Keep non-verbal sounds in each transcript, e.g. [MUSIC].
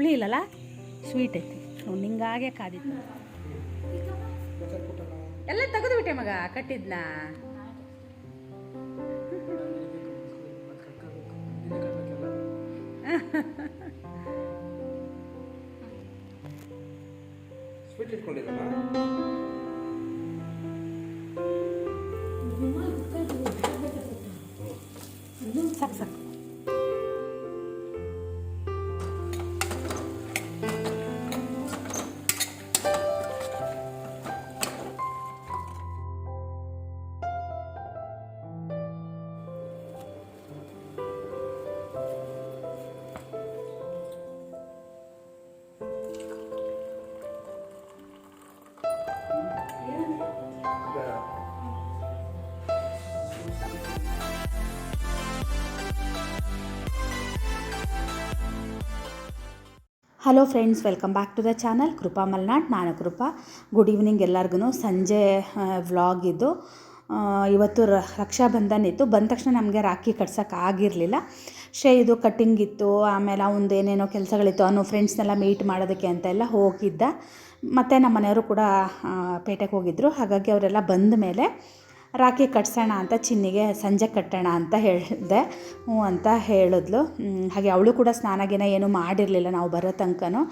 ಹುಳಿ ಇಲ್ಲಲ್ಲ? ಸ್ವೀಟ್ ಐತಿ. ಅವ್ನು ಹಿಂಗಾಗೆ ಕಾದಿತ್ತು. ಎಲ್ಲ ತೆಗೆದು ಬಿಟ್ಟೆ ಮಗ ಕಟ್ಟಿದ್ನ. ಸಾಕು ಸಾಕು. Hello friends welcome back to the channel Krupa Malnad ನಾನು ಕೃಪಾ ಗುಡ್ ಈವ್ನಿಂಗ್ ಎಲ್ಲರಿಗೂ ಸಂಜೆ ವ್ಲಾಗ್ ಇದು. ಇವತ್ತು ರಕ್ಷಾ ರಕ್ಷಾಬಂಧನ ಇತ್ತು. ಬಂದ ತಕ್ಷಣ ನಮಗೆ ರಾಖಿ ಕಟ್ಸೋಕೆ ಆಗಿರಲಿಲ್ಲ. ಶೇ, ಇದು ಕಟ್ಟಿಂಗ್ ಇತ್ತು. ಆಮೇಲೆ ಅವನದು ಏನೇನೋ ಕೆಲಸಗಳಿತ್ತು ಅವನು ಫ್ರೆಂಡ್ಸ್ನೆಲ್ಲ ಮೀಟ್ ಮಾಡೋದಕ್ಕೆ ಅಂತ ಎಲ್ಲ ಹೋಗಿದ್ದ. ಮತ್ತು ನಮ್ಮ ಮನೆಯವರು ಕೂಡ ಪೇಟೆಗೆ ಹೋಗಿದ್ದರು ಹಾಗಾಗಿ ಅವರೆಲ್ಲ ಬಂದ ಮೇಲೆ ರಾಖಿ ಕಟ್ಸೋಣ ಅಂತ, ಚಿನ್ನಿಗೆ ಸಂಜೆ ಕಟ್ಟೋಣ ಅಂತ ಹೇಳಿದೆ. ಹ್ಞೂ ಅಂತ ಹೇಳಿದ್ಲು. ಹಾಗೆ ಅವಳು ಕೂಡ ಸ್ನಾನಗಿನ ಏನು ಮಾಡಿರಲಿಲ್ಲ ನಾವು ಬರೋ ತನಕನೂ.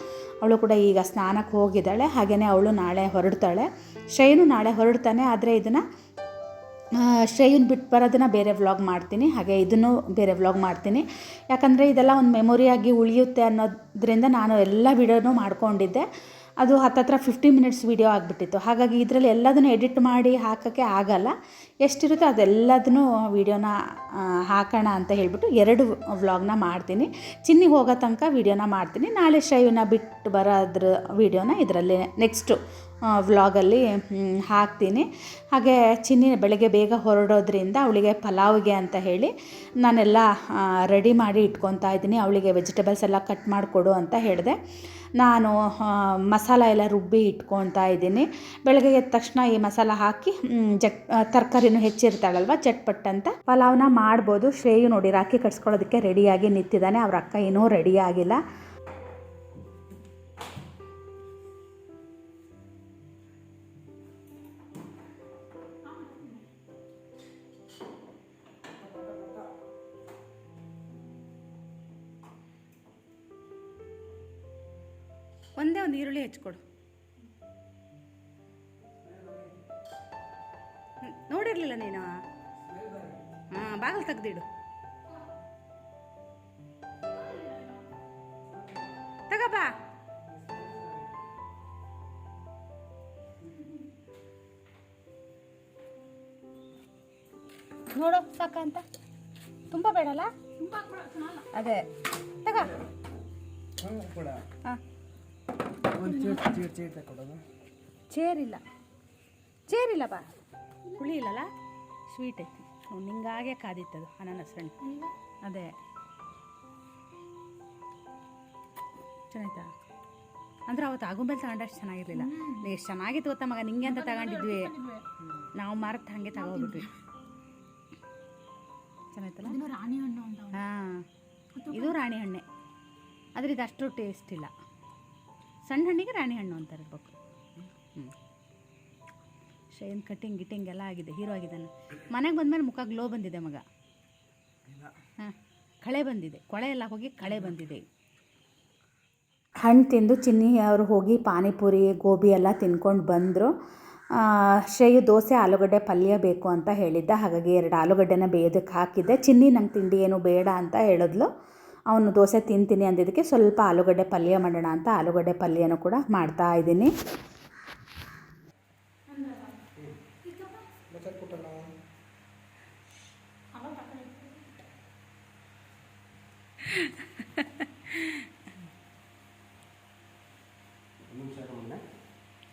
ಅವಳು ಕೂಡ ಈಗ ಸ್ನಾನಕ್ಕೆ ಹೋಗಿದ್ದಾಳೆ. ಹಾಗೆಯೇ ಅವಳು ನಾಳೆ ಹೊರಡ್ತಾಳೆ. ಶ್ರೇಯನು ನಾಳೆ ಹೊರಡ್ತಾನೆ, ಆದರೆ ಇದನ್ನು ಶ್ರೇಯನ್ ಬಿಟ್ಟು ಬರೋದನ್ನ ಬೇರೆ ವ್ಲಾಗ್ ಮಾಡ್ತೀನಿ. ಹಾಗೆ ಇದನ್ನು ಬೇರೆ ವ್ಲಾಗ್ ಮಾಡ್ತೀನಿ. ಯಾಕಂದರೆ ಇದೆಲ್ಲ ಒಂದು ಮೆಮೊರಿಯಾಗಿ ಉಳಿಯುತ್ತೆ ಅನ್ನೋದ್ರಿಂದ ನಾನು ಎಲ್ಲ ವಿಡಿಯೋನೂ ಮಾಡ್ಕೊಂಡಿದ್ದೆ. ಅದು ಹತ್ತತ್ರ ಫಿಫ್ಟಿ ಮಿನಿಟ್ಸ್ ವಿಡಿಯೋ ಆಗಿಬಿಟ್ಟಿತ್ತು. ಹಾಗಾಗಿ ಇದರಲ್ಲಿ ಎಲ್ಲದನ್ನು ಎಡಿಟ್ ಮಾಡಿ ಹಾಕೋಕ್ಕೆ ಆಗಲ್ಲ. ಎಷ್ಟಿರುತ್ತೋ ಅದೆಲ್ಲದನ್ನು ವಿಡಿಯೋನ ಹಾಕೋಣ ಅಂತ ಹೇಳಿಬಿಟ್ಟು ಎರಡು ವ್ಲಾಗ್ನ ಮಾಡ್ತೀನಿ. ಚಿನ್ನಿಗೆ ಹೋಗೋ ತನಕ ವಿಡಿಯೋನ ಮಾಡ್ತೀನಿ. ನಾಳೆ ಶೈವನ ಬಿಟ್ಟು ಬರೋದ್ರ ವಿಡಿಯೋನ ಇದರಲ್ಲಿ ನೆಕ್ಸ್ಟು ವ್ಲಾಗಲ್ಲಿ ಹಾಕ್ತೀನಿ. ಹಾಗೆ ಚಿನ್ನಿ ಬೆಳಗ್ಗೆ ಬೇಗ ಹೊರಡೋದ್ರಿಂದ ಅವಳಿಗೆ ಪಲಾವ್ಗೆ ಅಂತ ಹೇಳಿ ನಾನೆಲ್ಲ ರೆಡಿ ಮಾಡಿ ಇಟ್ಕೊತಾ ಇದ್ದೀನಿ. ಅವಳಿಗೆ ವೆಜಿಟೇಬಲ್ಸ್ ಎಲ್ಲ ಕಟ್ ಮಾಡಿಕೊಡು ಅಂತ ಹೇಳಿದೆ. ನಾನು ಮಸಾಲ ಎಲ್ಲ ರುಬ್ಬಿ ಇಟ್ಕೊತಾ ಇದ್ದೀನಿ. ಬೆಳಗ್ಗೆ ಎದ್ದ ತಕ್ಷಣ ಈ ಮಸಾಲ ಹಾಕಿ ಜಟ್ ತರಕಾರಿನೂ ಹೆಚ್ಚಿರ್ತಾಳಲ್ವ, ಚಟ್ಪಟ್ ಅಂತ. ಪಲಾವ್ನ ಮಾಡ್ಬೋದು. ಶ್ರೇಯು ನೋಡಿ ರಾಖಿ ಕಟ್ಸ್ಕೊಳ್ಳೋದಕ್ಕೆ ರೆಡಿಯಾಗಿ ನಿಂತಿದ್ದಾನೆ. ಅವ್ರ ಅಕ್ಕ ಏನೂ ರೆಡಿ ಆಗಿಲ್ಲ. ಒಂದೇ ಒಂದು ಈರುಳ್ಳಿ ಹೆಚ್ಚಿಕೊಡು ಹ್ಮ್, ನೋಡಿರ್ಲಿಲ್ಲ ನೀನು? ಹಾಂ ಬಾಗಿಲು ತೆಗ್ದಿಡು. ತಗಬಾ ನೋಡೋ ಸಾಕ ಅಂತ. ತುಂಬ ಬೇಡಲ್ಲ? ಅದೇ. ತಗ. ಹಾ. ಚೇರ್ ಚೇರ್ ಚೇರ್ ತಗೊಳ್ಳೋದು ಚೇರ್ ಇಲ್ಲ. ಚೇರ್ ಇಲ್ಲ ಬಾ. ಹುಳಿ ಇಲ್ಲಲ್ಲ? ಸ್ವೀಟ್ ಐತಿ. ನಿಂಗಾಗೆ ಹಿಂಗಾಗೆ ಕಾದಿತ್ತದು ಅನಾನಸ್ ಹಣ್ಣು ಅದೇ. ಚೆನ್ನಾಯ್ತಾ? ಅಂದ್ರೆ ಅವತ್ತು ಆಗುಂಬೆಲ್ ತಗೊಂಡಷ್ಟು ಚೆನ್ನಾಗಿರ್ಲಿಲ್ಲ. ನೀವು ಎಷ್ಟು ಚೆನ್ನಾಗಿತ್ತು ಗೊತ್ತಾ ಮಗ? ನಿಂಗೆ ಅಂತ ತಗೊಂಡಿದ್ವಿ. ನಾವು ಮಾರತ್ ಹಾಗೆ ತಗೋಬಿಟ್ವಿ. ಚೆನ್ನಾಯ್ತಲ್ಲ? ರಾಣಿ ಹಣ್ಣು ಅಂತ ಹಾಂ. ಇದು ರಾಣಿ ಹಣ್ಣೆ. ಆದರೆ ಇದು ಅಷ್ಟು ಟೇಸ್ಟ್ ಇಲ್ಲ. ಸಣ್ಣ ಹಣ್ಣಿಗೆ ರಾಣಿ ಹಣ್ಣು ಅಂತ ಇರ್ಬೇಕು. ಹ್ಞೂ ಶೈನ್ ಕಟ್ಟಿಂಗ್ ಗಿಟ್ಟಿಂಗ್ ಎಲ್ಲ ಆಗಿದೆ ಹೀರೋ ಆಗಿದ್ದಾನೆ. ಮನೆಗೆ ಬಂದಮೇಲೆ ಮುಖ ಗ್ಲೋ ಬಂದಿದೆ ಮಗ. ಹಾಂ ಕಳೆ ಬಂದಿದೆ. ಕೊಳೆ ಎಲ್ಲ ಹೋಗಿ ಕಳೆ ಬಂದಿದೆ. ಹಣ್ಣು ತಿಂದು ಚಿನ್ನಿ ಅವರು ಹೋಗಿ ಪಾನಿಪುರಿ ಗೋಬಿ ಎಲ್ಲ ತಿನ್ಕೊಂಡು ಬಂದರು. ಶ್ರೇಯು ದೋಸೆ ಆಲೂಗಡ್ಡೆ ಪಲ್ಯ ಬೇಕು ಅಂತ ಹೇಳಿದ್ದ. ಹಾಗಾಗಿ ಎರಡು ಆಲೂಗಡ್ಡೆನ ಬೇಯೋದಕ್ಕೆ ಹಾಕಿದ್ದೆ. ಚಿನ್ನಿ ನಂಗೆ ತಿಂಡಿ ಏನು ಬೇಡ ಅಂತ ಹೇಳಿದ್ಲು. ಅವನು ದೋಸೆ ತಿಂತೀನಿ ಅಂದಿದ್ದಕ್ಕೆ ಸ್ವಲ್ಪ ಆಲೂಗಡ್ಡೆ ಪಲ್ಯ ಮಾಡೋಣ ಅಂತ ಆಲೂಗಡ್ಡೆ ಪಲ್ಯನೂ ಕೂಡ ಮಾಡ್ತಾ ಇದ್ದೀನಿ ಮತ್ತೆ ಕೊಟ್ಟಲ್ಲ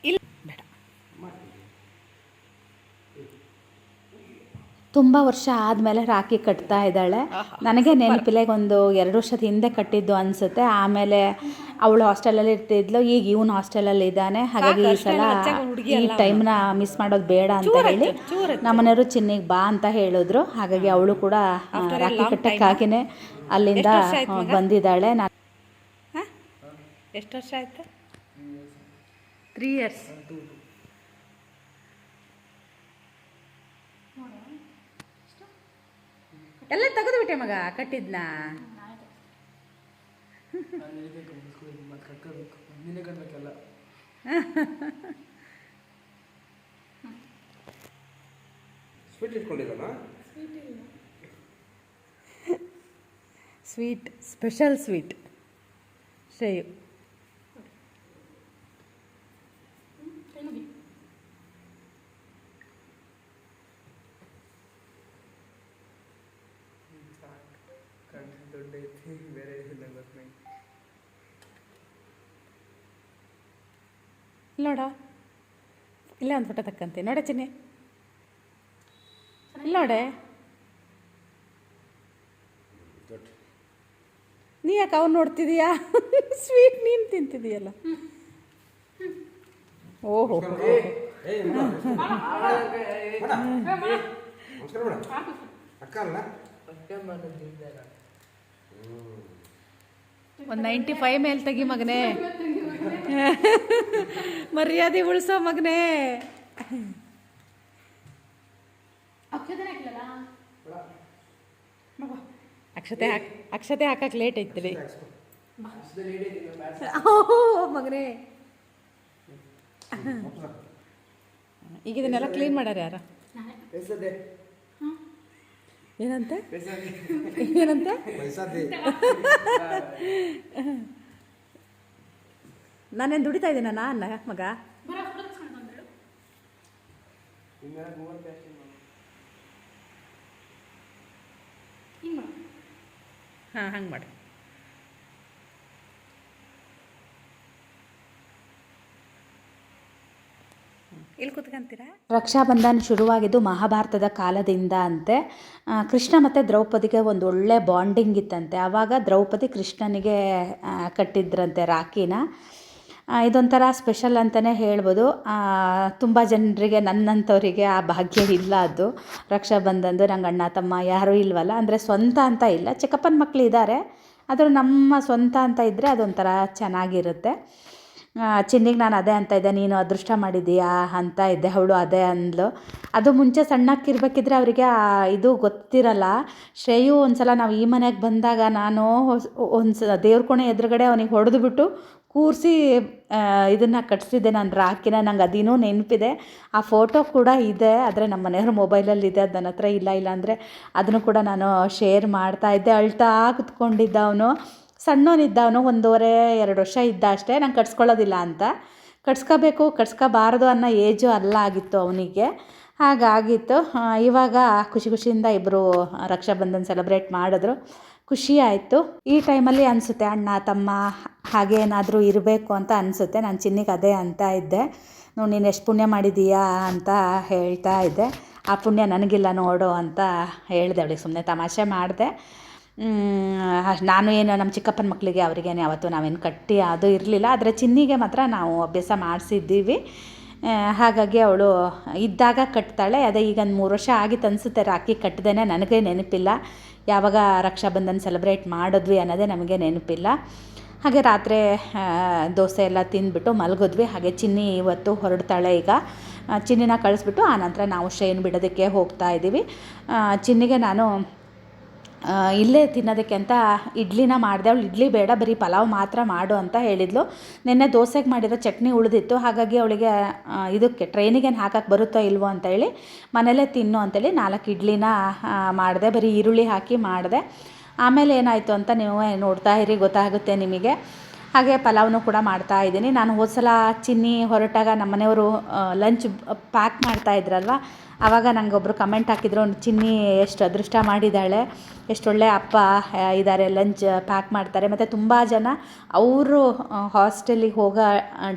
ಇಲ್ಲ ಬೇಡ ತುಂಬ ವರ್ಷ ಆದಮೇಲೆ ರಾಖಿ ಕಟ್ತಾ ಇದ್ದಾಳೆ. ನನಗೆ ನೆನಪಿಲ್ಲ ಒಂದು ಎರಡು ವರ್ಷದ ಹಿಂದೆ ಕಟ್ಟಿದ್ದು ಅನಿಸುತ್ತೆ. ಆಮೇಲೆ ಅವಳು ಹಾಸ್ಟೆಲಲ್ಲಿ ಇರ್ತಿದ್ಲು. ಈಗ ಇವನು ಹಾಸ್ಟೆಲಲ್ಲಿ ಇದ್ದಾನೆ. ಹಾಗಾಗಿ ಈ ಸಲ ಈ ಟೈಮ್ನ ಮಿಸ್ ಮಾಡೋದು ಬೇಡ ಅಂತ ಹೇಳಿ ನಮ್ಮನೆಯವರು ಚಿನ್ನಿಗೆ ಬಾ ಅಂತ ಹೇಳಿದ್ರು. ಹಾಗಾಗಿ ಅವಳು ಕೂಡ ರಾಖಿ ಕಟ್ಟಕ್ಕಾಗಿನೇ ಅಲ್ಲಿಂದ ಬಂದಿದ್ದಾಳೆ. ನಾನು ಎಷ್ಟು ವರ್ಷ ಆಯ್ತು? ತ್ರೀ ಇಯರ್ಸ್ ಎಲ್ಲ ತೆಗೆದು ಬಿಟ್ಟೆ ಮಗ ಕಟ್ಟಿದ್ನ? ಸ್ವೀಟ್ ಸ್ಪೆಷಲ್ ಸ್ವೀಟ್ ಶ್ರೇಯು ಗೊತ್ತಿಲ್ಲ ನೋಡ ಇಲ್ಲ ಫೋಟೋ ತಕ್ಕಂತೆ ನೋಡ ಚಿನ್ನೆ ನೋಡೆ ನೀ ಯಾಕೆ ಅವ್ನು ನೋಡ್ತಿದೀಯಾ ಸ್ವೀಟ್ ನೀನು ತಿಂತಿದೀಯಲ್ಲ ಓಹೋ ಅಕ್ಕ ಅಲ್ಲ ಒಂದು ನೈಂಟಿ ಫೈವ್ ಮೇಲೆ ತೆಗಿ ಮಗನೇ. ಮರ್ಯಾದೆ ಉಳಿಸೋ ಮಗನೇ. ಅಕ್ಷತೆ ಹಾಕ್ ಅಕ್ಷತೆ ಹಾಕಕ್ಕೆ ಲೇಟ್ ಐತ್ರಿ ಓಹೋ ಮಗನೇ. ಈಗ ಇದನ್ನೆಲ್ಲ ಕ್ಲೀನ್ ಮಾಡ್ಯಾರ ಯಾರ? ಏನಂತೆ? ಏನಂತೆ? ನಾನೇನು ದುಡಿತಾ ಇದ್ದೀನ ಅನ್ನ ಮಗ. ಹಾಂ ಹಂಗೆ ಮಾಡಿ. ಇಲ್ಲಿ ಕೂತ್ಕೊಂತೀರಾ? ರಕ್ಷಾಬಂಧನ ಶುರುವಾಗಿದ್ದು ಮಹಾಭಾರತದ ಕಾಲದಿಂದ ಅಂತೆ ಕೃಷ್ಣ ಮತ್ತು ದ್ರೌಪದಿಗೆ ಒಂದು ಒಳ್ಳೆ ಬಾಂಡಿಂಗ್ ಇತ್ತಂತೆ. ಆವಾಗ ದ್ರೌಪದಿ ಕೃಷ್ಣನಿಗೆ ಕಟ್ಟಿದ್ರಂತೆ ರಾಖಿನ. ಇದೊಂಥರ ಸ್ಪೆಷಲ್ ಅಂತಲೇ ಹೇಳ್ಬೋದು. ತುಂಬ ಜನರಿಗೆ ನನ್ನಂಥವರಿಗೆ ಆ ಭಾಗ್ಯ ಇಲ್ಲ ಅದು. ರಕ್ಷಾಬಂಧನದು ನಂಗೆ ಅಣ್ಣ ತಮ್ಮ ಯಾರೂ ಇಲ್ವಲ್ಲ. ಅಂದರೆ ಸ್ವಂತ ಅಂತ ಇಲ್ಲ. ಚಿಕ್ಕಪ್ಪನ ಮಕ್ಕಳು ಇದ್ದಾರೆ ಆದರೂ ನಮ್ಮ ಸ್ವಂತ ಅಂತ ಇದ್ದರೆ ಅದೊಂಥರ ಚೆನ್ನಾಗಿರುತ್ತೆ. ಚಿನ್ನಿಗೆ ನಾನು ಅದೇ ಅಂತ ಇದ್ದೆ, ನೀನು ಅದೃಷ್ಟ ಮಾಡಿದ್ದೀಯಾ ಅಂತ ಇದ್ದೆ, ಅವಳು ಅದೇ ಅಂದಳು ಅದು ಮುಂಚೆ ಸಣ್ಣಕ್ಕಿರ್ಬೇಕಿದ್ರೆ ಅವರಿಗೆ ಇದು ಗೊತ್ತಿರಲ್ಲ. ಶ್ರೇಯು ಒಂದು ಸಲ ನಾವು ಈ ಮನೆಗೆ ಬಂದಾಗ ನಾನು ಒಂದು ಸ ದೇವ್ರ ಕೋಣೆ ಎದುರುಗಡೆ ಅವನಿಗೆ ಹೊಡೆದ್ಬಿಟ್ಟು ಕೂರಿಸಿ ಇದನ್ನು ಕಟ್ಸಿದ್ದೆ ನಾನು ರಾಕಿನ ನಂಗೆ ಅದಿನ್ನೂ ನೆನಪಿದೆ. ಆ ಫೋಟೋ ಕೂಡ ಇದೆ, ಆದರೆ ನಮ್ಮ ಮನೆಯವ್ರ ಮೊಬೈಲಲ್ಲಿ ಇದೆ, ಅದು ನನ್ನ ಇಲ್ಲ ಇಲ್ಲ ಅಂದರೆ ಅದನ್ನು ಕೂಡ ನಾನು ಶೇರ್ ಮಾಡ್ತಾ ಇದ್ದೆ. ಅಳ್ತಾ ಕುತ್ಕೊಂಡಿದ್ದ ಅವನು. ಸಣ್ಣವನಿದ್ದ ಅವನು ಒಂದೂವರೆ, ಎರಡು ವರ್ಷ ಇದ್ದ ಅಷ್ಟೇ, ನಂಗೆ ಕಟ್ಸ್ಕೊಳ್ಳೋದಿಲ್ಲ ಅಂತ. ಕಟ್ಸ್ಕೋಬೇಕು, ಕಟ್ಸ್ಕೋಬಾರ್ದು ಅನ್ನೋ ಏಜು ಅಲ್ಲ ಆಗಿತ್ತು ಅವನಿಗೆ. ಹಾಗಾಗಿತ್ತು ಇವಾಗ ಖುಷಿ ಖುಷಿಯಿಂದ ಇಬ್ಬರು ರಕ್ಷಾಬಂಧನ ಸೆಲೆಬ್ರೇಟ್ ಮಾಡಿದ್ರು. ಖುಷಿ ಆಯಿತು. ಈ ಟೈಮಲ್ಲಿ ಅನಿಸುತ್ತೆ, ಅಣ್ಣ, ತಮ್ಮ, ಹಾಗೆ ಏನಾದರೂ ಇರಬೇಕು ಅಂತ ಅನಿಸುತ್ತೆ. ನಾನು ಚಿನ್ನಿಗೆ ಅದೇ ಅಂತ ಇದ್ದೆ. ನೋಡಿ, ನೀನು ಎಷ್ಟು ಪುಣ್ಯ ಮಾಡಿದೀಯಾ ಅಂತ ಹೇಳ್ತಾ ಇದ್ದೆ. ಆ ಪುಣ್ಯ ನನಗಿಲ್ಲ ನೋಡು ಅಂತ ಹೇಳಿದೆ ಅವಳಿಗೆ. ಸುಮ್ಮನೆ ತಮಾಷೆ ಮಾಡಿದೆ. ನಾನು ಏನು ನಮ್ಮ ಚಿಕ್ಕಪ್ಪನ ಮಕ್ಕಳಿಗೆ ಅವರಿಗೇನು ಯಾವತ್ತೂ ನಾವೇನು ಕಟ್ಟಿ ಅದು ಇರಲಿಲ್ಲ, ಆದರೆ ಚಿನ್ನಿಗೆ ಮಾತ್ರ ನಾವು ಅಭ್ಯಾಸ ಮಾಡಿಸಿದ್ದೀವಿ. ಹಾಗಾಗಿ ಅವಳು ಇದ್ದಾಗ ಕಟ್ತಾಳೆ, ಅದೇ ಈಗ ಒಂದು ಮೂರು ವರ್ಷ ಆಗಿತ್ತು ಅನಿಸುತ್ತೆ ರಾಕಿ ಕಟ್ಟದೇನೆ ನನಗೆ ನೆನಪಿಲ್ಲ. ಯಾವಾಗ ರಕ್ಷಾಬಂಧನ ಸೆಲೆಬ್ರೇಟ್ ಮಾಡಿದ್ವಿ ಅನ್ನೋದೇ ನಮಗೆ ನೆನಪಿಲ್ಲ. ಹಾಗೆ ರಾತ್ರಿ ದೋಸೆ ಎಲ್ಲ ತಿಂದ್ಬಿಟ್ಟು ಮಲಗಿದ್ವಿ. ಹಾಗೆ ಚಿನ್ನಿ ಇವತ್ತು ಹೊರಡ್ತಾಳೆ ಈಗ. ಚಿನ್ನಿನ ಕಳಿಸ್ಬಿಟ್ಟು ಆನಂತರ ನಾವು ಶೈನ್ ಬಿಡೋದಕ್ಕೆ ಹೋಗ್ತಾ ಇದ್ದೀವಿ ಚಿನ್ನಿಗೆ ನಾನು ಇಲ್ಲೇ ತಿನ್ನೋದಕ್ಕೆ ಅಂತ ಇಡ್ಲಿನ ಮಾಡಿದೆ. ಅವಳು ಇಡ್ಲಿ ಬೇಡ, ಬರೀ ಪಲಾವ್ ಮಾತ್ರ ಮಾಡು ಅಂತ ಹೇಳಿದ್ಲು. ನಿನ್ನೆ ದೋಸೆಗೆ ಮಾಡಿರೋ ಚಟ್ನಿ ಉಳಿದಿತ್ತು. ಹಾಗಾಗಿ ಅವಳಿಗೆ ಇದಕ್ಕೆ ಟ್ರೈನಿಗೇನು ಹಾಕಕ್ಕೆ ಬರುತ್ತೋ ಇಲ್ವೋ ಅಂತೇಳಿ ಮನೇಲೇ ತಿನ್ನು ಅಂತೇಳಿ ನಾಲ್ಕು ಇಡ್ಲಿನ ಮಾಡಿದೆ. ಬರೀ ಈರುಳ್ಳಿ ಹಾಕಿ ಮಾಡಿದೆ. ಆಮೇಲೆ ಏನಾಯಿತು ಅಂತ ನೀವು ನೋಡ್ತಾ ಇರಿ, ಗೊತ್ತಾಗುತ್ತೆ ನಿಮಗೆ. ಹಾಗೆ ಪಲಾವ್ನು ಕೂಡ ಮಾಡ್ತಾ ಇದ್ದೀನಿ. ನಾನು ಹೋದ್ಸಲ ಚಿನ್ನಿ ಹೊರಟಾಗ ನಮ್ಮನೆಯವರು ಲಂಚ್ ಪ್ಯಾಕ್ ಮಾಡ್ತಾ ಇದ್ರಲ್ವ ಆವಾಗ ನನಗೆ ಒಬ್ಬರು ಕಮೆಂಟ್ ಹಾಕಿದ್ರು ಒಂದು ಚಿನ್ನಿ ಎಷ್ಟು ಅದೃಷ್ಟ ಮಾಡಿದ್ದಾಳೆ, ಎಷ್ಟು ಒಳ್ಳೆ ಅಪ್ಪ ಇದ್ದಾರೆ ಲಂಚ್ ಪ್ಯಾಕ್ ಮಾಡ್ತಾರೆ. ಮತ್ತು ತುಂಬ ಜನ ಅವರು ಹಾಸ್ಟೆಲಿಗೆ ಹೋಗೋ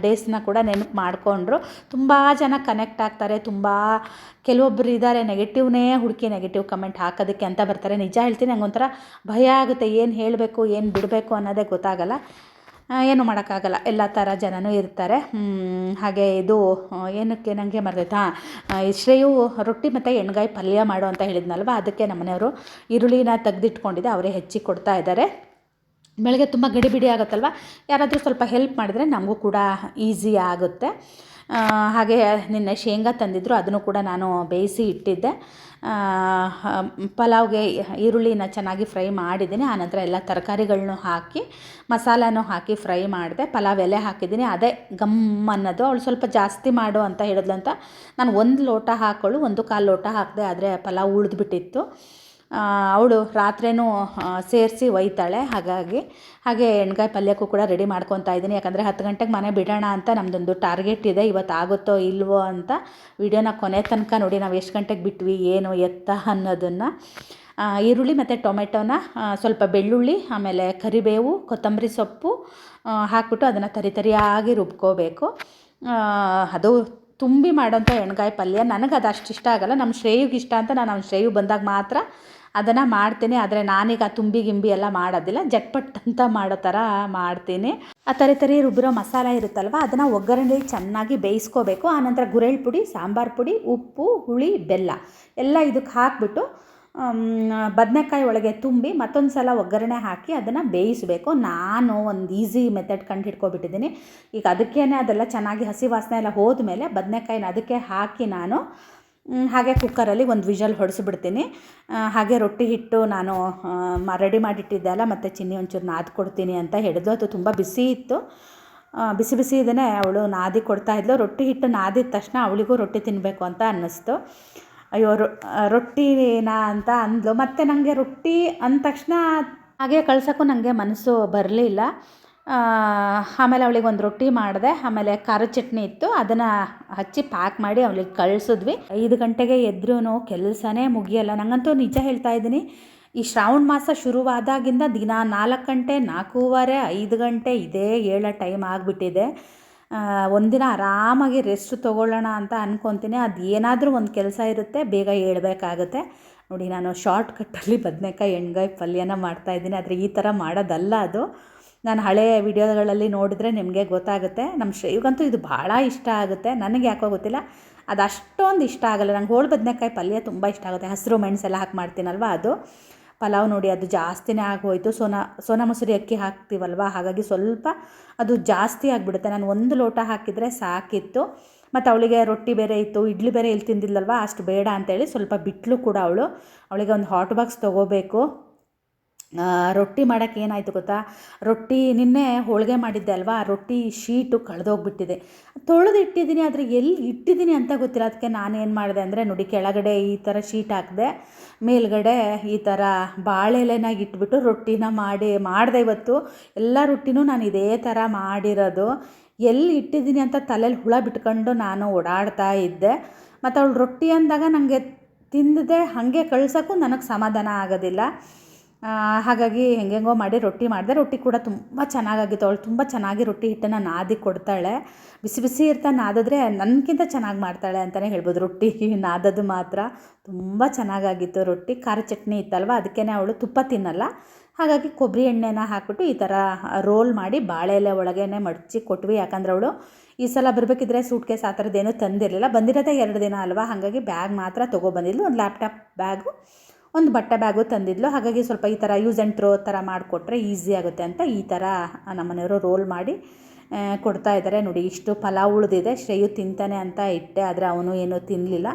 ಡೇಸ್ನ ಕೂಡ ನೆನಪು ಮಾಡಿಕೊಂಡ್ರು. ತುಂಬ ಜನ ಕನೆಕ್ಟ್ ಆಗ್ತಾರೆ, ತುಂಬ ಕೆಲವೊಬ್ಬರು ಇದ್ದಾರೆ ನೆಗೆಟಿವ್ನೇ ಹುಡುಕಿ ನೆಗೆಟಿವ್ ಕಮೆಂಟ್ ಹಾಕೋದಕ್ಕೆ ಅಂತ ಬರ್ತಾರೆ. ನಿಜ ಹೇಳ್ತೀನಿ ನಂಗೆ ಒಂಥರ ಭಯ ಆಗುತ್ತೆ, ಏನು ಹೇಳಬೇಕು, ಏನು ಬಿಡಬೇಕು ಅನ್ನೋದೇ ಗೊತ್ತಾಗಲ್ಲ. ಏನು ಮಾಡೋಕ್ಕಾಗಲ್ಲ. ಎಲ್ಲ ಥರ ಜನನೂ ಇರ್ತಾರೆ. ಹಾಗೆ ಇದು ಏನಕ್ಕೆ ನನಗೆ ಮರೆದೈತಾ ಶ್ರೇಯು ರೊಟ್ಟಿ ಮತ್ತು ಎಣ್ಗಾಯಿ ಪಲ್ಯ ಮಾಡು ಅಂತ ಹೇಳಿದ್ನಲ್ವ? ಅದಕ್ಕೆ ನಮ್ಮನೆಯವರು ಈರುಳ್ಳಿನ ತೆಗೆದಿಟ್ಕೊಂಡಿದ್ದೆ ಅವರೇ ಹೆಚ್ಚಿ ಕೊಡ್ತಾ ಇದ್ದಾರೆ. ಬೆಳಗ್ಗೆ ತುಂಬ ಗಡಿಬಿಡಿ ಆಗುತ್ತಲ್ವ? ಯಾರಾದರೂ ಸ್ವಲ್ಪ ಹೆಲ್ಪ್ ಮಾಡಿದರೆ ನಮಗೂ ಕೂಡ ಈಸಿ ಆಗುತ್ತೆ. ಹಾಗೆ ನಿನ್ನೆ ಶೇಂಗಾ ತಂದಿದ್ದರು ಅದನ್ನು ಕೂಡ ನಾನು ಬೇಯಿಸಿ ಇಟ್ಟಿದ್ದೆ. ಪಲಾವ್ಗೆ ಈರುಳ್ಳಿನ ಚೆನ್ನಾಗಿ ಫ್ರೈ ಮಾಡಿದ್ದೀನಿ. ಆನಂತರ ಎಲ್ಲ ತರಕಾರಿಗಳನ್ನೂ ಹಾಕಿ, ಮಸಾಲನೂ ಹಾಕಿ ಫ್ರೈ ಮಾಡಿದೆ. ಪಲಾವ್ ಎಲೆ ಹಾಕಿದ್ದೀನಿ. ಅದೇ ಗಮ್ ಅನ್ನೋದು. ಅವಳು ಸ್ವಲ್ಪ ಜಾಸ್ತಿ ಮಾಡು ಅಂತ ಹೇಳಿದ್ಲಂತ ನಾನು ಒಂದು ಲೋಟ ಹಾಕೊಳ್ಳು, ಒಂದು ಕಾಲು ಲೋಟ ಹಾಕಿದೆ, ಆದರೆ ಪಲಾವ್ ಉಳಿದ್ಬಿಟ್ಟಿತ್ತು. ಅವಳು ರಾತ್ರಿನೂ ಸೇರಿಸಿ ಒಯ್ತಾಳೆ. ಹಾಗಾಗಿ, ಹಾಗೆ ಎಣ್ಗಾಯಿ ಪಲ್ಯಕ್ಕೂ ಕೂಡ ರೆಡಿ ಮಾಡ್ಕೊತಾ ಇದ್ದೀನಿ. ಯಾಕಂದರೆ ಹತ್ತು ಗಂಟೆಗೆ ಮನೆ ಬಿಡೋಣ ಅಂತ ನಮ್ಮದೊಂದು ಟಾರ್ಗೆಟ್ ಇದೆ. ಇವತ್ತು ಆಗುತ್ತೋ ಇಲ್ವೋ ಅಂತ ವಿಡಿಯೋನ ಕೊನೆ ತನಕ ನೋಡಿ ನಾವು ಎಷ್ಟು ಗಂಟೆಗೆ ಬಿಟ್ವಿ, ಏನು, ಎತ್ತ ಅನ್ನೋದನ್ನು. ಈರುಳ್ಳಿ ಮತ್ತು ಟೊಮೆಟೊನ ಸ್ವಲ್ಪ ಬೆಳ್ಳುಳ್ಳಿ, ಆಮೇಲೆ ಕರಿಬೇವು, ಕೊತ್ತಂಬರಿ ಸೊಪ್ಪು ಹಾಕ್ಬಿಟ್ಟು ಅದನ್ನು ತರಿತರಿಯಾಗಿ ರುಬ್ಕೋಬೇಕು. ಅದು ತುಂಬಿ ಮಾಡೋಂಥ ಎಣ್ಗಾಯಿ ಪಲ್ಯ. ನನಗೆ ಅದು ಅಷ್ಟು ಇಷ್ಟ ಆಗಲ್ಲ. ನಮ್ಮ ಶ್ರೇಯುಗೆ ಇಷ್ಟ ಅಂತ ನಾನು ಅವ್ನ ಶ್ರೇಯು ಬಂದಾಗ ಮಾತ್ರ ಅದನ್ನು ಮಾಡ್ತೀನಿ. ಆದರೆ ನಾನೀಗ ತುಂಬಿ ಗಿಂಬಿ ಎಲ್ಲ ಮಾಡೋದಿಲ್ಲ. ಜಟ್ಪಟ್ ಅಂತ ಮಾಡೋ ಥರ ಮಾಡ್ತೀನಿ. ಆ ತರಿ ತರಿ ರುಬ್ಬಿರೋ ಮಸಾಲ ಇರುತ್ತಲ್ವ, ಅದನ್ನು ಒಗ್ಗರಣೆಲಿ ಚೆನ್ನಾಗಿ ಬೇಯಿಸ್ಕೋಬೇಕು. ಆನಂತರ ಗುರೆಳ್ ಪುಡಿ ಸಾಂಬಾರು ಪುಡಿ, ಉಪ್ಪು, ಹುಳಿ, ಬೆಲ್ಲ ಎಲ್ಲ ಇದಕ್ಕೆ ಹಾಕಿಬಿಟ್ಟು ಬದನೆಕಾಯಿ ಒಳಗೆ ತುಂಬಿ ಮತ್ತೊಂದು ಸಲ ಒಗ್ಗರಣೆ ಹಾಕಿ ಅದನ್ನು ಬೇಯಿಸಬೇಕು. ನಾನು ಒಂದು ಈಸಿ ಮೆಥಡ್ ಕಂಡು ಹಿಡ್ಕೊಬಿಟ್ಟಿದ್ದೀನಿ ಈಗ ಅದಕ್ಕೇ ಅದೆಲ್ಲ ಚೆನ್ನಾಗಿ ಹಸಿ ವಾಸನೆ ಎಲ್ಲ ಹೋದ್ಮೇಲೆ ಬದನೆಕಾಯಿನ ಅದಕ್ಕೆ ಹಾಕಿ ನಾನು ಹಾಗೆ ಕುಕ್ಕರಲ್ಲಿ ಒಂದು ವಿಷಲ್ ಹೊಡೆಸ್ಬಿಡ್ತೀನಿ. ಹಾಗೆ ರೊಟ್ಟಿ ಹಿಟ್ಟು ನಾನು ರೆಡಿ ಮಾಡಿಟ್ಟಿದ್ದೆ ಅಲ್ಲ, ಮತ್ತು ಚಿನ್ನಿ ಒಂಚೂರು ನಾದಿ ಕೊಡ್ತೀನಿ ಅಂತ ಹೇಳಿದ್ಲು. ಅದು ತುಂಬ ಬಿಸಿ ಇತ್ತು. ಬಿಸಿ ಬಿಸಿ ಇದನ್ನೇ ಅವಳು ನಾದಿ ಕೊಡ್ತಾ ಇದ್ಲು. ರೊಟ್ಟಿ ಹಿಟ್ಟು ನಾದಿದ ತಕ್ಷಣ ಅವಳಿಗೂ ರೊಟ್ಟಿ ತಿನ್ನಬೇಕು ಅಂತ ಅನ್ನಿಸ್ತು. ಅಯ್ಯೋ, ರೊ ನಾ ಅಂತ ಅಂದ್ಲು. ಮತ್ತು ನನಗೆ ರೊಟ್ಟಿ ಅಂದ ತಕ್ಷಣ ಹಾಗೆ ಕಳ್ಸೋಕ್ಕೂ ನನಗೆ ಮನಸ್ಸು ಬರಲಿಲ್ಲ. ಆಮೇಲೆ ಅವಳಿಗೆ ಒಂದು ರೊಟ್ಟಿ ಮಾಡಿದೆ. ಆಮೇಲೆ ಖಾರದ ಚಟ್ನಿ ಇತ್ತು. ಅದನ್ನು ಹಚ್ಚಿ ಪ್ಯಾಕ್ ಮಾಡಿ ಅವಳಿಗೆ ಕಳಿಸಿದ್ವಿ. ಐದು ಗಂಟೆಗೆ ಎದ್ರೂ ಕೆಲಸನೇ ಮುಗಿಯಲ್ಲ. ನನಗಂತೂ ನಿಜ ಹೇಳ್ತಾ ಇದ್ದೀನಿ, ಈ ಶ್ರಾವಣ ಮಾಸ ಶುರುವಾದಾಗಿಂದ ದಿನ ನಾಲ್ಕು ಗಂಟೆ, ನಾಲ್ಕೂವರೆ, ಐದು ಗಂಟೆ ಇದೇ ಏಳೋ ಟೈಮ್ ಆಗಿಬಿಟ್ಟಿದೆ. ಒಂದಿನ ಆರಾಮಾಗಿ ರೆಸ್ಟ್ ತೊಗೊಳ್ಳೋಣ ಅಂತ ಅಂದ್ಕೊತೀನಿ ಅದು ಏನಾದರೂ ಒಂದು ಕೆಲಸ ಇರುತ್ತೆ, ಬೇಗ ಹೇಳ್ಬೇಕಾಗುತ್ತೆ. ನೋಡಿ, ನಾನು ಶಾರ್ಟ್ ಕಟ್ಟಲ್ಲಿ ಬದನೆಕಾಯಿ ಎಣ್ಗಾಯಿ ಪಲ್ಯನ ಮಾಡ್ತಾಯಿದ್ದೀನಿ ಆದರೆ ಈ ಥರ ಮಾಡೋದಲ್ಲ ಅದು. ನಾನು ಹಳೆಯ ವಿಡಿಯೋಗಳಲ್ಲಿ ನೋಡಿದ್ರೆ ನಿಮಗೆ ಗೊತ್ತಾಗುತ್ತೆ. ನಮ್ಮ ಶ್ರೇಯುಗಂತೂ ಇದು ಭಾಳ ಇಷ್ಟ ಆಗುತ್ತೆ. ನನಗೆ ಯಾಕೋ ಗೊತ್ತಿಲ್ಲ. ಅದು ಅಷ್ಟೊಂದು ಇಷ್ಟ ಆಗಲ್ಲ. ನಂಗೆ ಹೋಳು ಬದನೆಕಾಯಿ ಪಲ್ಯ ತುಂಬ ಇಷ್ಟ ಆಗುತ್ತೆ. ಹಸಿರು ಮೆಣಸೆಲ್ಲ ಹಾಕಿ ಮಾಡ್ತೀನಲ್ವ ಅದು. ಪಲಾವ್ ನೋಡಿ ಅದು ಜಾಸ್ತಿನೇ ಆಗೋಯ್ತು. ಸೋನಾ ಸೋನಾ ಮೊಸರಿ ಅಕ್ಕಿ ಹಾಕ್ತೀವಲ್ವ? ಹಾಗಾಗಿ ಸ್ವಲ್ಪ ಅದು ಜಾಸ್ತಿ ಆಗಿಬಿಡುತ್ತೆ. ನಾನು ಒಂದು ಲೋಟ ಹಾಕಿದರೆ ಸಾಕಿತ್ತು. ಮತ್ತು ಅವಳಿಗೆ ರೊಟ್ಟಿ ಬೇರೆ ಇತ್ತು. ಇಡ್ಲಿ ಬೇರೆ ಇಲ್ಲಿ ತಿಂದಿಲ್ಲಲ್ವ ಅಷ್ಟು ಬೇಡ ಅಂತೇಳಿ ಸ್ವಲ್ಪ ಬಿಟ್ಲು ಕೂಡ ಅವಳು. ಅವಳಿಗೆ ಒಂದು ಹಾಟ್ ಬಾಕ್ಸ್ ತೊಗೋಬೇಕು. ರೊಟ್ಟಿ ಮಾಡೋಕ್ಕೆ ಏನಾಯಿತು ಗೊತ್ತಾ? ರೊಟ್ಟಿ ನಿನ್ನೆ ಹೋಳಿಗೆ ಮಾಡಿದ್ದೆ ಅಲ್ವಾ? ರೊಟ್ಟಿ ಶೀಟು ಕಳೆದೋಗ್ಬಿಟ್ಟಿದೆ. ತೊಳೆದು ಇಟ್ಟಿದ್ದೀನಿ, ಆದರೆ ಎಲ್ಲಿ ಇಟ್ಟಿದ್ದೀನಿ ಅಂತ ಗೊತ್ತಿಲ್ಲ. ಅದಕ್ಕೆ ನಾನೇನು ಮಾಡಿದೆ ಅಂದರೆ, ನೋಡಿ ಕೆಳಗಡೆ ಈ ಥರ ಶೀಟ್ ಹಾಕಿದೆ, ಮೇಲ್ಗಡೆ ಈ ಥರ ಬಾಳೆಲೆನಾಗ ಇಟ್ಬಿಟ್ಟು ರೊಟ್ಟಿನ ಮಾಡಿ, ಮಾಡಿದೆ ಇವತ್ತು. ಎಲ್ಲ ರೊಟ್ಟಿನೂ ನಾನು ಇದೇ ಥರ ಮಾಡಿರೋದು. ಎಲ್ಲಿ ಇಟ್ಟಿದ್ದೀನಿ ಅಂತ ತಲೆಯಲ್ಲಿ ಹುಳ ಬಿಟ್ಕೊಂಡು ನಾನು ಓಡಾಡ್ತಾ ಇದ್ದೆ. ಮತ್ತು ಅವಳು ರೊಟ್ಟಿ ಅಂದಾಗ ನನಗೆ ತಿಂದದೆ ಹಾಗೆ ಕಳ್ಸೋಕ್ಕೂ ನನಗೆ ಸಮಾಧಾನ ಆಗೋದಿಲ್ಲ. ಹಾಗಾಗಿ ಹೆಂಗೆಂಗೋ ಮಾಡಿ ರೊಟ್ಟಿ ಮಾಡಿದೆ. ರೊಟ್ಟಿ ಕೂಡ ತುಂಬ ಚೆನ್ನಾಗಾಗಿತ್ತು ಅವಳು. ತುಂಬ ಚೆನ್ನಾಗಿ ರೊಟ್ಟಿ ಹಿಟ್ಟನ್ನು ನಾದಿ ಕೊಡ್ತಾಳೆ. ಬಿಸಿ ಬಿಸಿ ಇರ್ತಾ ನಾದಿದ್ರೆ ನನಗಿಂತ ಚೆನ್ನಾಗಿ ಮಾಡ್ತಾಳೆ ಅಂತಲೇ ಹೇಳ್ಬೋದು. ರೊಟ್ಟಿ [LAUGHS] ನಾದೋದು ಮಾತ್ರ ತುಂಬ ಚೆನ್ನಾಗಾಗಿತ್ತು ರೊಟ್ಟಿ. ಖಾರ ಚಟ್ನಿ ಇತ್ತಲ್ವ? ಅದಕ್ಕೇ ಅವಳು ತುಪ್ಪ ತಿನ್ನಲ್ಲ. ಹಾಗಾಗಿ ಕೊಬ್ಬರಿ ಎಣ್ಣೆನ ಹಾಕ್ಬಿಟ್ಟು ಈ ಥರ ರೋಲ್ ಮಾಡಿ ಬಾಳೆ ಎಲೆ ಒಳಗೇನೆ ಮಡಚಿ ಕೊಟ್ವಿ. ಯಾಕಂದ್ರೆ ಅವಳು ಈ ಸಲ ಬರಬೇಕಿದ್ರೆ ಸೂಟ್ ಕೇಸ್ ಆ ಥರದ್ದೇನೂ ತಂದಿರಲಿಲ್ಲ. ಬಂದಿರೋದೇ ಎರಡು ದಿನ ಅಲ್ವಾ? ಹಾಗಾಗಿ ಬ್ಯಾಗ್ ಮಾತ್ರ ತೊಗೊಬಂದಿದ್ಲು ಒಂದು ಲ್ಯಾಪ್ಟಾಪ್ ಬ್ಯಾಗು. ಒಂದು ಬಟ್ಟೆ ಬ್ಯಾಗು ತಂದಿದ್ಲು. ಹಾಗಾಗಿ ಸ್ವಲ್ಪ ಈ ಥರ ಯೂಸ್ ಆ್ಯಂಡ್ ಥ್ರೋ ಥರ ಮಾಡಿಕೊಟ್ರೆ ಈಸಿ ಆಗುತ್ತೆ ಅಂತ ಈ ಥರ ನಮ್ಮನೆಯವರು ರೋಲ್ ಮಾಡಿ ಕೊಡ್ತಾ ಇದ್ದಾರೆ. ನೋಡಿ, ಇಷ್ಟು ಪಲಾವ್ ಉಳಿದಿದೆ. ಶ್ರೇಯು ತಿಂತಾನೆ ಅಂತ ಇಟ್ಟೆ, ಆದರೆ ಅವನು ಏನೂ ತಿನ್ನಲಿಲ್ಲ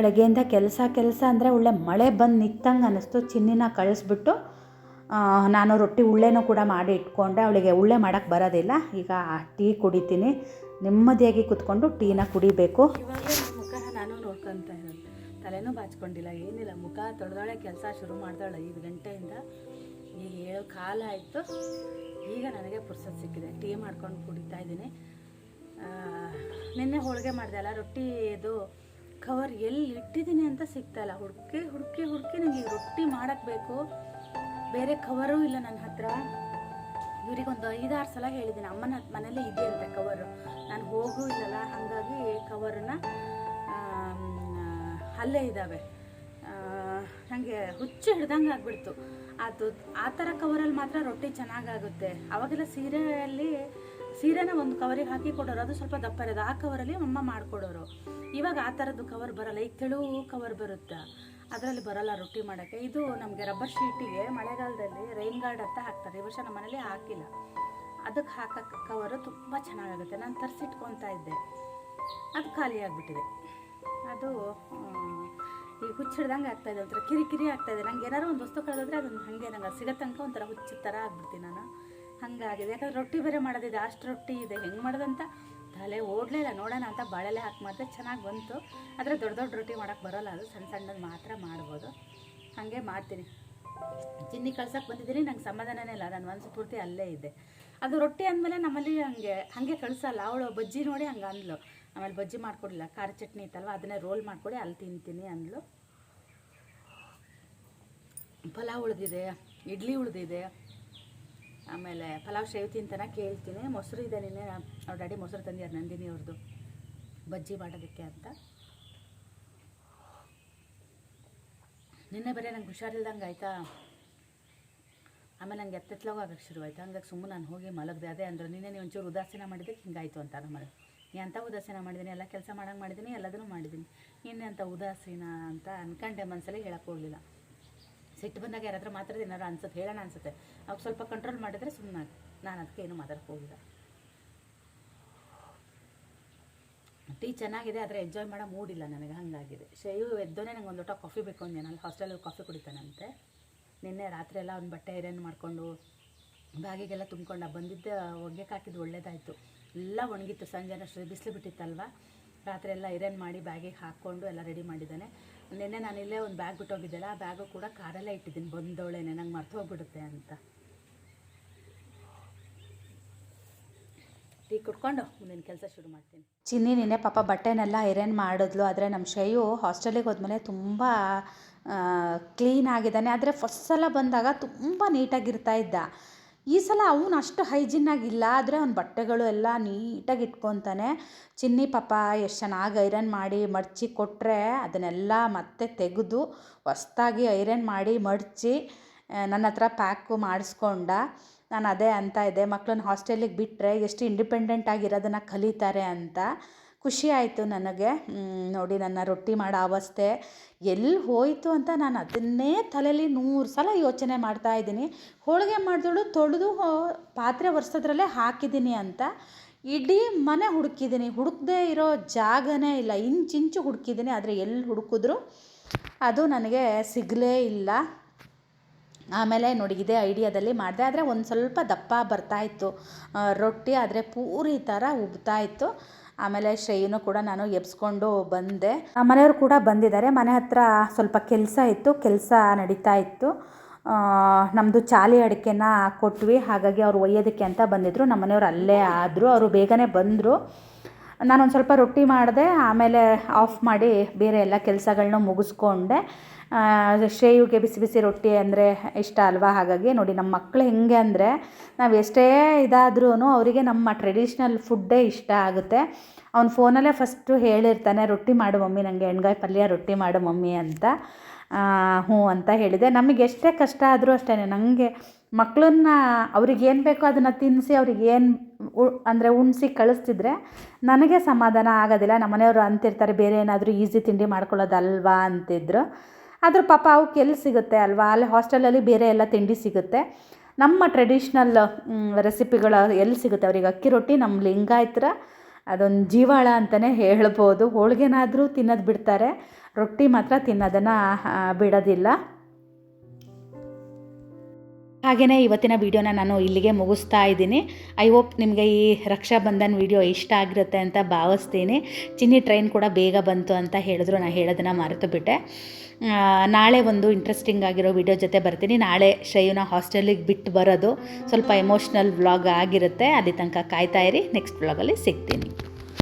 ಬೆಳಗ್ಗೆಯಿಂದ ಕೆಲಸ ಕೆಲಸ ಅಂದರೆ ಒಳ್ಳೆ ಮಳೆ ಬಂದು ನಿಂತಂಗೆ ಅನ್ನಿಸ್ತು. ಚಿನ್ನಿನ ಕಳಿಸ್ಬಿಟ್ಟು ನಾನು ರೊಟ್ಟಿ ಉಳ್ಳೆನೂ ಕೂಡ ಮಾಡಿ ಇಟ್ಕೊಂಡೆ. ಅವಳಿಗೆ ಉಳ್ಳೆ ಮಾಡೋಕ್ಕೆ ಬರೋದಿಲ್ಲ. ಈಗ ಟೀ ಕುಡಿತೀನಿ. ನೆಮ್ಮದಿಯಾಗಿ ಕುತ್ಕೊಂಡು ಟೀನ ಕುಡಿಬೇಕು. ಮುಖ ನಾನು ನೋಡ್ಕೊತಾ ಇರೋದು. ತಲೆನೂ ಬಾಚ್ಕೊಂಡಿಲ್ಲ. ಏನಿಲ್ಲ. ಮುಖ ತೊಳೆದೊಳೆ ಕೆಲಸ ಶುರು ಮಾಡ್ದಾಳೆ ಐದು ಗಂಟೆಯಿಂದ. ಈಗ ಏಳು ಕಾಲ ಆಯಿತು. ಈಗ ನನಗೆ ಪುರ್ಸತ್ ಸಿಕ್ಕಿದೆ. ಟೀ ಮಾಡ್ಕೊಂಡು ಕುಡಿತಾ ಇದ್ದೀನಿ. ನಿನ್ನೆ ಹೋಳಿಗೆ ಮಾಡಿದೆ ಅಲ್ಲ. ರೊಟ್ಟಿ ಇದು ಕವರ್ ಎಲ್ಲಿ ಇಟ್ಟಿದ್ದೀನಿ ಅಂತ ಸಿಗ್ತಾಯಿಲ್ಲ ಹುಡುಕಿ ಹುಡುಕಿ ಹುಡುಕಿ ನನಗೆ ರೊಟ್ಟಿ ಮಾಡೋಕ್ಕೆ ಬೇಕು. ಬೇರೆ ಕವರು ಇಲ್ಲ ನನ್ನ ಹತ್ರ. ಇವ್ರಿಗೊಂದು ಐದಾರು ಸಲ ಹೇಳಿದ್ದೀನಿ, ಅಮ್ಮನ ಮನೇಲಿ ಇದೆ ಅಂತ ಕವರು. ನಾನು ಹೋಗೂ ಇಲ್ಲಲ್ಲ, ಹಾಗಾಗಿ ಕವರನ್ನ ಅಲ್ಲೇ ಇದ್ದಾವೆ. ನನಗೆ ಹುಚ್ಚು ಹಿಡ್ದಂಗೆ ಆಗ್ಬಿಡ್ತು. ಅದು ಆ ಥರ ಕವರಲ್ಲಿ ಮಾತ್ರ ರೊಟ್ಟಿ ಚೆನ್ನಾಗಾಗುತ್ತೆ. ಅವಾಗೆಲ್ಲ ಸೀರೆಯಲ್ಲಿ ಸೀರೆನ ಒಂದು ಕವರಿಗೆ ಹಾಕಿ ಕೊಡೋರು, ಅದು ಸ್ವಲ್ಪ ದಪ್ಪ ಇರೋದು. ಆ ಕವರಲ್ಲಿ ಅಮ್ಮ ಮಾಡಿಕೊಡೋರು. ಇವಾಗ ಆ ಥರದ್ದು ಕವರ್ ಬರಲ್ಲ. ಈಗ ತೆಳು ಕವರ್ ಬರುತ್ತೆ. ಅದರಲ್ಲಿ ಬರಲ್ಲ ರೊಟ್ಟಿ ಮಾಡೋಕ್ಕೆ. ಇದು ನಮಗೆ ರಬ್ಬರ್ ಶೀಟಿಗೆ ಮಳೆಗಾಲದಲ್ಲಿ ರೈನ್ ಗಾರ್ಡ್ ಅಂತ ಹಾಕ್ತಾರೆ. ಈ ವರ್ಷ ನಮ್ಮ ಮನೇಲಿ ಹಾಕಿಲ್ಲ. ಅದಕ್ಕೆ ಹಾಕೋಕ್ಕೆ ಕವರು ತುಂಬ ಚೆನ್ನಾಗಾಗುತ್ತೆ. ನಾನು ತರಿಸಿಟ್ಕೊತಾ ಇದ್ದೆ. ಅದು ಖಾಲಿ ಆಗಿಬಿಟ್ಟಿದೆ. ಅದು ಈ ಹುಚ್ಚಿಡ್ದಂಗೆ ಆಗ್ತಾಯಿದೆ ಒಂಥರ ಕಿರಿಕಿರಿ ಕಿರಿ ಆಗ್ತಾಯಿದೆ ನಂಗೆ ಏನಾದ್ರು ಒಂದು ವಸ್ತು ಕಳೆದ್ರೆ ಅದನ್ನು ಹಾಗೆ ನಂಗೆ ಸಿಗೋ ತನಕ ಒಂಥರ ಹುಚ್ಚಿದ ಥರ ಆಗ್ಬಿಡ್ತೀನಿ ನಾನು. ಹಾಗಾಗಿದೆ. ಯಾಕಂದ್ರೆ ರೊಟ್ಟಿ ಬೇರೆ ಮಾಡೋದಿದೆ, ಅಷ್ಟು ರೊಟ್ಟಿ ಇದೆ. ಹೆಂಗೆ ಮಾಡೋದಂತ ತಲೆ ಓಡಲೇ ಇಲ್ಲ. ನೋಡೋಣ ಅಂತ ಬಾಳೆಲೆ ಹಾಕಿ ಮಾಡಿದೆ ಚೆನ್ನಾಗಿ ಬಂತು. ಆದರೆ ದೊಡ್ಡ ದೊಡ್ಡ ರೊಟ್ಟಿ ಮಾಡೋಕ್ಕೆ ಬರೋಲ್ಲ. ಅದು ಸಣ್ಣ ಸಣ್ಣದು ಮಾತ್ರ ಮಾಡ್ಬೋದು. ಹಾಗೆ ಮಾಡ್ತೀನಿ. ಚಿನ್ನಿ ಕಳ್ಸೋಕೆ ಬಂದಿದ್ದೀನಿ. ನಂಗೆ ಸಮಾಧಾನನೇ ಇಲ್ಲ. ನನ್ನ ಮನಸ್ಸು ಪೂರ್ತಿ ಅಲ್ಲೇ ಇದೆ. ಅದು ರೊಟ್ಟಿ ಅಂದಮೇಲೆ ನಮ್ಮಲ್ಲಿ ಹಂಗೆ, ಹಾಗೆ ಕಳಿಸಲ್ಲ. ಅವಳು ಬಜ್ಜಿ ನೋಡಿ ಹಂಗೆ ಅಂದ್ಲು. ಆಮೇಲೆ ಬಜ್ಜಿ ಮಾಡ್ಕೊಡಿಲ್ಲ ಖಾರ ಚಟ್ನಿ ಇತ್ತಲ್ವ? ಅದನ್ನೇ ರೋಲ್ ಮಾಡ್ಕೊಡಿ, ಅಲ್ಲಿ ತಿಂತೀನಿ ಅಂದ್ಲು. ಪಲಾವ್ ಉಳಿದಿದೆ, ಇಡ್ಲಿ ಉಳಿದಿದೆ. ಆಮೇಲೆ ಪಲಾವ್ ಶೇವ್ ತಿಂತಾನ ಕೇಳ್ತೀನಿ ಮೊಸರು ಇದೆ ನಿನ್ನೆ. ಅವ್ರ ಡ್ಯಾಡಿ ಮೊಸರು ತಂದಿದ್ದಾರೆ ನಂದಿನಿ ಅವ್ರದ್ದು ಬಜ್ಜಿ ಮಾಡೋದಕ್ಕೆ ಅಂತ. ನಿನ್ನೆ ಬರೀ ನಂಗೆ ಹುಷಾರಿಲ್ದಂಗೆ ಆಯಿತಾ? ಆಮೇಲೆ ನಂಗೆ ಎತ್ತೆತ್ಲಾಗೂ ಆಗಕ್ಕೆ ಶುರು ಆಯ್ತು ಹಂಗಾಗಿ ಸುಮ್ಮನೆ ನಾನು ಹೋಗಿ ಮಲಗಿದೆ. ಅದೇ ಅಂದ್ರೆ, ನಿನ್ನೆ ನೀವು ಒಂಚೂರು ಉದಾಸೀನ ಮಾಡಿದ್ದಕ್ಕೆ ಹಿಂಗಾಯ್ತು ಅಂತ ನಮ್ಮಲ್ಲಿ ನೀ ಅಂತ ಉದಾಸೀನ ಮಾಡಿದ್ದೀನಿ ಎಲ್ಲ ಕೆಲಸ ಮಾಡಂಗೆ ಮಾಡಿದ್ದೀನಿ ಎಲ್ಲದನ್ನು ಮಾಡಿದ್ದೀನಿ ನಿನ್ನೆ ಅಂತ ಉದಾಸೀನ ಅಂತ ಅಂದ್ಕೊಂಡೆ ಮನಸ್ಸಲ್ಲಿ ಹೇಳಕ್ಕೆ ಹೋಗಲಿಲ್ಲ. ಸಿಟ್ಟು ಬಂದಾಗ ಯಾರಾದ್ರೂ ಮಾತ್ರದ ಏನಾದ್ರು ಅನ್ಸುತ್ತೆ, ಹೇಳೋಣ ಅನ್ಸುತ್ತೆ. ಅವಾಗ ಸ್ವಲ್ಪ ಕಂಟ್ರೋಲ್ ಮಾಡಿದ್ರೆ ಸುಮ್ಮನೆ ನಾನು ಅದಕ್ಕೆ ಏನು ಮಾತಾಡಕ್ಕೆ ಹೋಗಿಲ್ಲ. ಟೀ ಚೆನ್ನಾಗಿದೆ, ಆದರೆ ಎಂಜಾಯ್ ಮಾಡೋ ಮೂಡಿಲ್ಲ ನನಗೆ, ಹಂಗಾಗಿದೆ. ಶೈವ್ ಎದ್ದೋನೆ ನಂಗೆ ಒಂದು ಲೋಟ ಕಾಫಿ ಬೇಕು ನಾನು ಹಾಸ್ಟೆಲಲ್ಲಿ ಕಾಫಿ ಕುಡಿತಾನಂತೆ. ನಿನ್ನೆ ರಾತ್ರಿ ಎಲ್ಲ ಒಂದು ಬಟ್ಟೆ ಐರನ್ ಮಾಡಿಕೊಂಡು, ಬ್ಯಾಗಿಗೆಲ್ಲ ತುಂಬ್ಕೊಂಡು, ಬಂದಿದ್ದ ಒಗೆಗೆ ಹಾಕಿದ್ದು ಒಳ್ಳೇದಾಯಿತು. ಎಲ್ಲ ಒಣಗಿತ್ತು ಸಂಜೆನ ಅಷ್ಟು ಬಿಸಿಲು ಬಿಟ್ಟಿತ್ತಲ್ವ? ರಾತ್ರಿ ಎಲ್ಲ ಐರನ್ ಮಾಡಿ ಬ್ಯಾಗಿಗೆ ಹಾಕ್ಕೊಂಡು ಎಲ್ಲ ರೆಡಿ ಮಾಡಿದ್ದಾನೆ. ನಿನ್ನೆ ನಾನು ಇಲ್ಲೇ ಒಂದು ಬ್ಯಾಗ್ ಬಿಟ್ಟೋಗಿದ್ದೆಲ್ಲ, ಆ ಬ್ಯಾಗು ಕೂಡ ಕಾರಲ್ಲೇ ಇಟ್ಟಿದ್ದೀನಿ ಬಂದವಳೇನೆ ನಂಗೆ ಮರ್ತು ಹೋಗ್ಬಿಡುತ್ತೆ ಅಂತ. ಟೀ ಕುಡ್ಕೊಂಡು ಮುಂದಿನ ಕೆಲಸ ಶುರು ಮಾಡ್ತೀನಿ. ಚಿನ್ನಿ, ನಿನ್ನೆ ಪಾಪ ಬಟ್ಟೆನೆಲ್ಲ ಐರನ್ ಮಾಡಿದ್ಲು, ಆದರೆ ನಮ್ಮ ಶೈಯು ಹಾಸ್ಟೆಲಿಗೆ ಹೋದ್ಮೇಲೆ ತುಂಬ ಕ್ಲೀನ್ ಆಗಿದ್ದಾನೆ. ಆದರೆ ಫಸ್ಟ್ ಸಲ ಬಂದಾಗ ತುಂಬ ನೀಟಾಗಿರ್ತಾ ಇದ್ದ. ಈ ಸಲ ಅವನು ಅಷ್ಟು ಹೈಜಿನ್ನಾಗಿಲ್ಲ ಆದರೆ ಅವ್ನ ಬಟ್ಟೆಗಳು ಎಲ್ಲ ನೀಟಾಗಿ ಇಟ್ಕೊತಾನೆ. ಚಿನ್ನಿ ಪಾಪ ಎಷ್ಟು ಚೆನ್ನಾಗಿ ಐರನ್ ಮಾಡಿ ಮಡಚಿ ಕೊಟ್ಟರೆ ಅದನ್ನೆಲ್ಲ ಮತ್ತೆ ತೆಗೆದು ಹೊಸ್ತಾಗಿ ಐರನ್ ಮಾಡಿ ಮಡಚಿ ನನ್ನ ಹತ್ರ ಪ್ಯಾಕು ಮಾಡಿಸ್ಕೊಂಡ. ನಾನು ಅದೇ ಅಂತ ಇದ್ದೆ. ಮಕ್ಕಳನ್ನ ಹಾಸ್ಟೆಲಿಗೆ ಬಿಟ್ಟರೆ ಎಷ್ಟು ಇಂಡಿಪೆಂಡೆಂಟ್ ಆಗಿರೋದನ್ನು ಕಲಿತಾರೆ ಅಂತ. ಖುಷಿ ಆಯಿತು ನನಗೆ. ನೋಡಿ ನನ್ನ ರೊಟ್ಟಿ ಮಾಡೋ ಅವಸ್ಥೆ. ಎಲ್ಲಿ ಹೋಯಿತು ಅಂತ ನಾನು ಅದನ್ನೇ ತಲೆಯಲ್ಲಿ ನೂರು ಸಲ ಯೋಚನೆ ಮಾಡ್ತಾ ಇದ್ದೀನಿ. ಹೋಳಿಗೆ ಮಾಡಿದಳು ತೊಳೆದು ಪಾತ್ರೆ ಒರೆಸೋದ್ರಲ್ಲೇ ಹಾಕಿದ್ದೀನಿ ಅಂತ. ಇಡೀ ಮನೆ ಹುಡುಕಿದ್ದೀನಿ. ಹುಡುಕದೇ ಇರೋ ಜಾಗನೇ ಇಲ್ಲ. ಇಂಚಿಂಚು ಹುಡುಕಿದ್ದೀನಿ, ಆದರೆ ಎಲ್ಲಿ ಹುಡುಕಿದ್ರು ಅದು ನನಗೆ ಸಿಗಲೇ ಇಲ್ಲ. ಆಮೇಲೆ ನೋಡಿ, ಇದೇ ಐಡಿಯಾದಲ್ಲಿ ಮಾಡಿದೆ. ಆದರೆ ಒಂದು ಸ್ವಲ್ಪ ದಪ್ಪ ಬರ್ತಾಯಿತ್ತು ರೊಟ್ಟಿ ಆದರೆ ಪೂರಿ ಥರ ಉಬ್ತಾ ಇತ್ತು. ಆಮೇಲೆ ಶ್ರೇಯನು ಕೂಡ ನಾನು ಎಬ್ಸ್ಕೊಂಡು ಬಂದೆ. ಮನೆಯವರು ಕೂಡ ಬಂದಿದ್ದಾರೆ. ಮನೆ ಹತ್ರ ಸ್ವಲ್ಪ ಕೆಲಸ ಇತ್ತು. ಕೆಲಸ ನಡೀತಾ ಇತ್ತು. ನಮ್ಮದು ಚಾಲಿ ಅಡಿಕೆನ ಕೊಟ್ವಿ. ಹಾಗಾಗಿ ಅವ್ರು ಒಯ್ಯೋದಕ್ಕೆ ಅಂತ ಬಂದಿದ್ದರು ನಮ್ಮ ಮನೆಯವ್ರು ಅಲ್ಲೇ ಆದರು. ಅವರು ಬೇಗನೆ ಬಂದರು. ನಾನೊಂದು ಸ್ವಲ್ಪ ರೊಟ್ಟಿ ಮಾಡಿದೆ. ಆಮೇಲೆ ಆಫ್ ಮಾಡಿ ಬೇರೆ ಎಲ್ಲ ಕೆಲಸಗಳನ್ನ ಮುಗಿಸ್ಕೊಂಡೆ. ಶ್ರೇಯುಗೆ ಬಿಸಿ ಬಿಸಿ ರೊಟ್ಟಿ ಅಂದರೆ ಇಷ್ಟ ಅಲ್ವಾ? ಹಾಗಾಗಿ ನೋಡಿ ನಮ್ಮ ಮಕ್ಕಳು ಹೆಂಗೆ ಅಂದರೆ ನಾವು ಎಷ್ಟೇ ಇದಾದ್ರೂ ಅವರಿಗೆ ನಮ್ಮ ಟ್ರೆಡಿಷ್ನಲ್ ಫುಡ್ಡೇ ಇಷ್ಟ ಆಗುತ್ತೆ. ಅವ್ನು ಫೋನಲ್ಲೇ ಫಸ್ಟು ಹೇಳಿರ್ತಾನೆ, ರೊಟ್ಟಿ ಮಾಡು ಮಮ್ಮಿ ನನಗೆ ಎಣ್ಗಾಯಿ ಪಲ್ಯ, ರೊಟ್ಟಿ ಮಾಡು ಮಮ್ಮಿ ಅಂತ. ಹ್ಞೂ ಅಂತ ಹೇಳಿದೆ. ನಮಗೆ ಎಷ್ಟೇ ಕಷ್ಟ ಆದರೂ ಅಷ್ಟೇ ನನಗೆ ಮಕ್ಕಳನ್ನ ಅವ್ರಿಗೆ ಏನು ಬೇಕೋ ಅದನ್ನು ತಿನ್ನಿಸಿ ಅವ್ರಿಗೆ ಏನು ಅಂದರೆ ಉಣಿಸಿ ಕಳಿಸ್ತಿದ್ರೆ ನನಗೆ ಸಮಾಧಾನ ಆಗೋದಿಲ್ಲ. ನಮ್ಮ ಮನೆಯವರು ಅಂತಿರ್ತಾರೆ, ಬೇರೆ ಏನಾದರೂ ಈಸಿ ತಿಂಡಿ ಮಾಡ್ಕೊಳ್ಳೋದಲ್ವಾ? ಅಂತಿದ್ರು. ಆದರೂ ಪಾಪ ಅವಕ್ಕೆ ಎಲ್ಲಿ ಸಿಗುತ್ತೆ ಅಲ್ವಾ? ಅಲ್ಲಿ ಹಾಸ್ಟೆಲಲ್ಲಿ ಬೇರೆ ಎಲ್ಲ ತಿಂಡಿ ಸಿಗುತ್ತೆ. ನಮ್ಮ ಟ್ರೆಡಿಷ್ನಲ್ ರೆಸಿಪಿಗಳು ಎಲ್ಲಿ ಸಿಗುತ್ತೆ ಅವ್ರಿಗೆ? ಅಕ್ಕಿ ರೊಟ್ಟಿ ನಮ್ಮ ಲಿಂಗಾಯತರ, ಅದೊಂದು ಜೀವಾಳ ಅಂತಲೇ ಹೇಳ್ಬೋದು. ಹೋಳಿಗೆನಾದರೂ ತಿನ್ನೋದು ಬಿಡ್ತಾರೆ. ರೊಟ್ಟಿ ಮಾತ್ರ ತಿನ್ನೋದನ್ನು ಬಿಡೋದಿಲ್ಲ. ಹಾಗೆಯೇ ಇವತ್ತಿನ ವೀಡಿಯೋನ ನಾನು ಇಲ್ಲಿಗೆ ಮುಗಿಸ್ತಾ ಇದ್ದೀನಿ. ಐ ಹೋಪ್ ನಿಮಗೆ ಈ ರಕ್ಷಾ ಬಂಧನ್ ವಿಡಿಯೋ ಇಷ್ಟ ಆಗಿರುತ್ತೆ ಅಂತ ಭಾವಿಸ್ತೀನಿ. ಚಿನ್ನಿ ಟ್ರೈನ್ ಕೂಡ ಬೇಗ ಬಂತು ಅಂತ ಹೇಳಿದ್ರು. ನಾನು ಹೇಳೋದನ್ನು ಮರೆತು ಬಿಟ್ಟೆ. ನಾಳೆ ಒಂದು ಇಂಟ್ರೆಸ್ಟಿಂಗ್ ಆಗಿರೋ ವಿಡಿಯೋ ಜೊತೆ ಬರ್ತೀನಿ. ನಾಳೆ ಶ್ರೇಯುನ ಹಾಸ್ಟೆಲಿಗೆ ಬಿಟ್ಟು ಬರೋದು ಸ್ವಲ್ಪ ಎಮೋಷ್ನಲ್ ವ್ಲಾಗ್ ಆಗಿರುತ್ತೆ. ಅಲ್ಲಿ ತನಕ ಕಾಯ್ತಾ ಇರಿ. ನೆಕ್ಸ್ಟ್ ವ್ಲಾಗಲ್ಲಿ ಸಿಗ್ತೀನಿ.